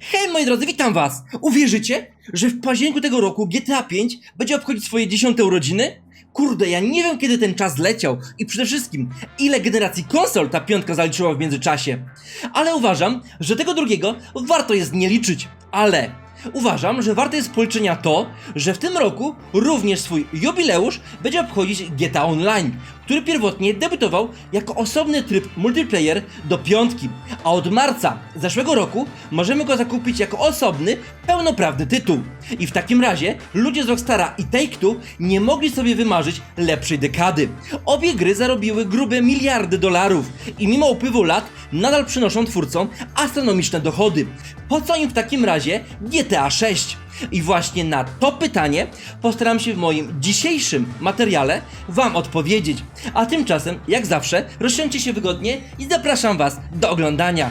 Hej moi drodzy, witam was! Uwierzycie, że w październiku tego roku GTA 5 będzie obchodzić swoje dziesiąte urodziny? Kurde, ja nie wiem kiedy ten czas leciał i przede wszystkim ile generacji konsol ta piątka zaliczyła w międzyczasie. Ale uważam, że tego drugiego warto jest nie liczyć. Ale uważam, że warte jest policzenia to, że w tym roku również swój jubileusz będzie obchodzić GTA Online, który pierwotnie debiutował jako osobny tryb multiplayer do piątki, a od marca zeszłego roku możemy go zakupić jako osobny, pełnoprawny tytuł. I w takim razie ludzie z Rockstara i Take-Two nie mogli sobie wymarzyć lepszej dekady. Obie gry zarobiły grube miliardy dolarów i mimo upływu lat nadal przynoszą twórcom astronomiczne dochody. Po co im w takim razie GTA 6? I właśnie na to pytanie postaram się w moim dzisiejszym materiale Wam odpowiedzieć. A tymczasem, jak zawsze, rozsiądźcie się wygodnie i zapraszam Was do oglądania.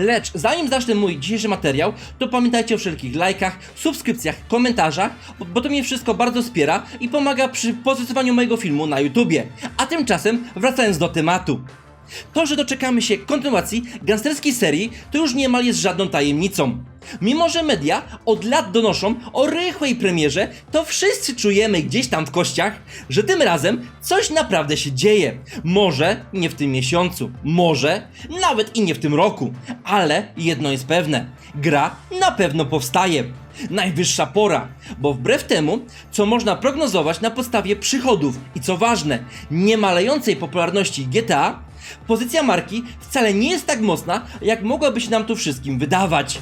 Lecz zanim zacznę mój dzisiejszy materiał, to pamiętajcie o wszelkich lajkach, subskrypcjach, komentarzach, bo, to mnie wszystko bardzo wspiera i pomaga przy pozycjonowaniu mojego filmu na YouTubie. A tymczasem, wracając do tematu. To, że doczekamy się kontynuacji gangsterskiej serii, to już niemal jest żadną tajemnicą. Mimo, że media od lat donoszą o rychłej premierze, to wszyscy czujemy gdzieś tam w kościach, że tym razem coś naprawdę się dzieje. Może nie w tym miesiącu, może nawet i nie w tym roku, ale jedno jest pewne: gra na pewno powstaje. Najwyższa pora, bo wbrew temu, co można prognozować na podstawie przychodów i co ważne, nie malejącej popularności GTA, pozycja marki wcale nie jest tak mocna, jak mogłaby się nam tu wszystkim wydawać.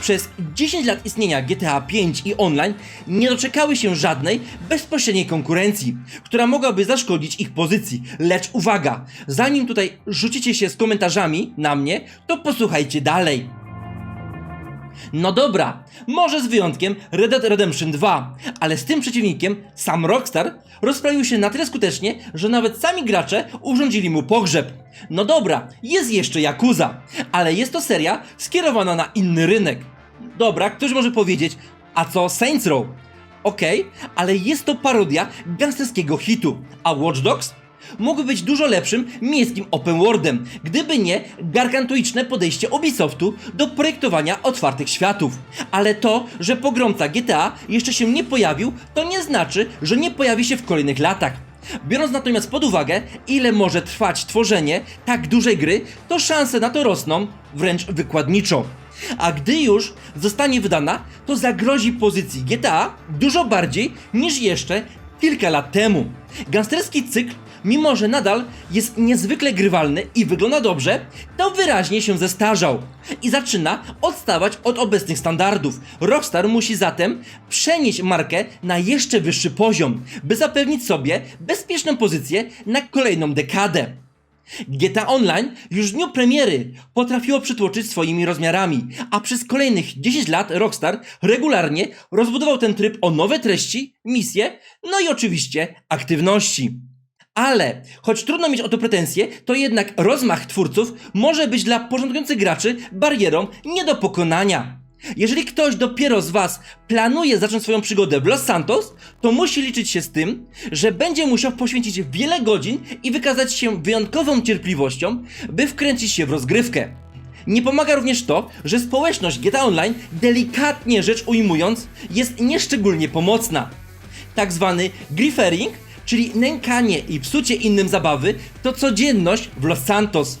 Przez 10 lat istnienia GTA 5 i online nie doczekały się żadnej bezpośredniej konkurencji, która mogłaby zaszkodzić ich pozycji. Lecz uwaga, zanim tutaj rzucicie się z komentarzami na mnie, to posłuchajcie dalej. No dobra, może z wyjątkiem Red Dead Redemption 2, ale z tym przeciwnikiem sam Rockstar rozprawił się na tyle skutecznie, że nawet sami gracze urządzili mu pogrzeb. No dobra, jest jeszcze Yakuza, ale jest to seria skierowana na inny rynek. Dobra, ktoś może powiedzieć, a co Saints Row? Okej, ale jest to parodia gangsterskiego hitu, a Watch Dogs? Mógłby być dużo lepszym miejskim open worldem, gdyby nie gargantuiczne podejście Ubisoftu do projektowania otwartych światów. Ale to, że pogromca GTA jeszcze się nie pojawił, to nie znaczy, że nie pojawi się w kolejnych latach. Biorąc natomiast pod uwagę, ile może trwać tworzenie tak dużej gry, to szanse na to rosną wręcz wykładniczo. A gdy już zostanie wydana, to zagrozi pozycji GTA dużo bardziej niż jeszcze kilka lat temu. Gangsterski cykl, mimo że nadal jest niezwykle grywalny i wygląda dobrze, to wyraźnie się zestarzał i zaczyna odstawać od obecnych standardów. Rockstar musi zatem przenieść markę na jeszcze wyższy poziom, by zapewnić sobie bezpieczną pozycję na kolejną dekadę. GTA Online już w dniu premiery potrafiło przytłoczyć swoimi rozmiarami, a przez kolejnych 10 lat Rockstar regularnie rozbudował ten tryb o nowe treści, misje, no i oczywiście aktywności. Ale, choć trudno mieć o to pretensje, to jednak rozmach twórców może być dla początkujących graczy barierą nie do pokonania. Jeżeli ktoś dopiero z Was planuje zacząć swoją przygodę w Los Santos, to musi liczyć się z tym, że będzie musiał poświęcić wiele godzin i wykazać się wyjątkową cierpliwością, by wkręcić się w rozgrywkę. Nie pomaga również to, że społeczność GTA Online, delikatnie rzecz ujmując, jest nieszczególnie pomocna. Tak zwany griefering, czyli nękanie i psucie innym zabawy, to codzienność w Los Santos.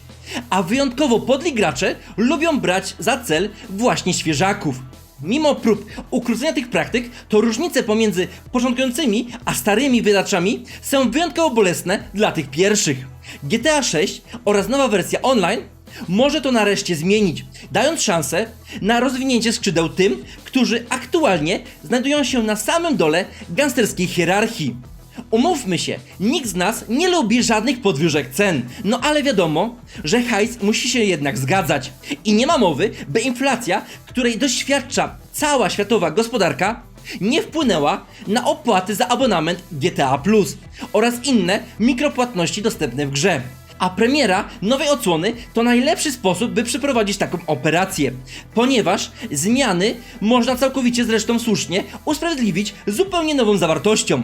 A wyjątkowo podli gracze lubią brać za cel właśnie świeżaków. Mimo prób ukrócenia tych praktyk, to różnice pomiędzy początkującymi a starymi wydaczami są wyjątkowo bolesne dla tych pierwszych. GTA 6 oraz nowa wersja online może to nareszcie zmienić, dając szansę na rozwinięcie skrzydeł tym, którzy aktualnie znajdują się na samym dole gangsterskiej hierarchii. Umówmy się, nikt z nas nie lubi żadnych podwyżek cen, no ale wiadomo, że hajs musi się jednak zgadzać. I nie ma mowy, by inflacja, której doświadcza cała światowa gospodarka, nie wpłynęła na opłaty za abonament GTA Plus oraz inne mikropłatności dostępne w grze. A premiera nowej odsłony to najlepszy sposób, by przeprowadzić taką operację, ponieważ zmiany można całkowicie zresztą słusznie usprawiedliwić zupełnie nową zawartością.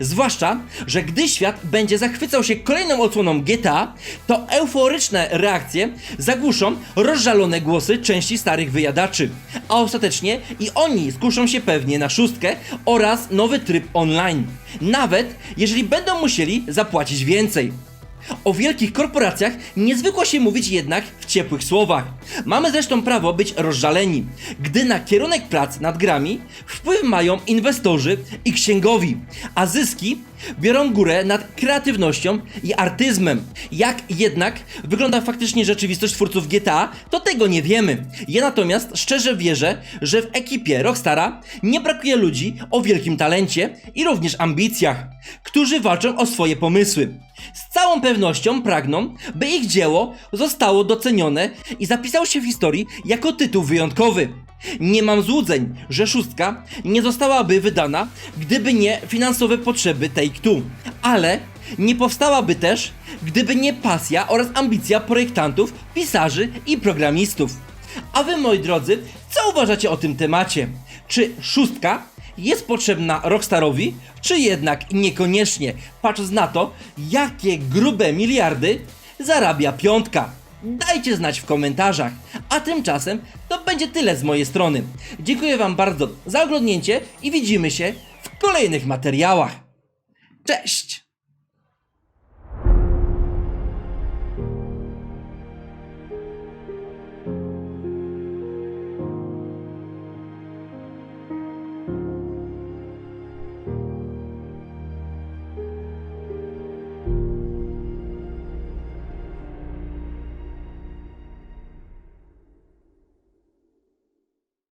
Zwłaszcza, że gdy świat będzie zachwycał się kolejną odsłoną GTA, to euforyczne reakcje zagłuszą rozżalone głosy części starych wyjadaczy, a ostatecznie i oni skuszą się pewnie na szóstkę oraz nowy tryb online, nawet jeżeli będą musieli zapłacić więcej. O wielkich korporacjach nie zwykło się mówić jednak w ciepłych słowach. Mamy zresztą prawo być rozżaleni, gdy na kierunek prac nad grami wpływ mają inwestorzy i księgowi, a zyski biorą górę nad kreatywnością i artyzmem. Jak jednak wygląda faktycznie rzeczywistość twórców GTA, to tego nie wiemy. Ja natomiast szczerze wierzę, że w ekipie Rockstara nie brakuje ludzi o wielkim talencie i również ambicjach, którzy walczą o swoje pomysły. Z całą pewnością pragną, by ich dzieło zostało docenione i zapisało się w historii jako tytuł wyjątkowy. Nie mam złudzeń, że szóstka nie zostałaby wydana, gdyby nie finansowe potrzeby Take-Two, ale nie powstałaby też, gdyby nie pasja oraz ambicja projektantów, pisarzy i programistów. A wy, moi drodzy, co uważacie o tym temacie? Czy szóstka jest potrzebna Rockstarowi, czy jednak niekoniecznie, patrząc na to, jakie grube miliardy zarabia piątka? Dajcie znać w komentarzach. A tymczasem to będzie tyle z mojej strony. Dziękuję Wam bardzo za oglądnięcie i widzimy się w kolejnych materiałach. Cześć!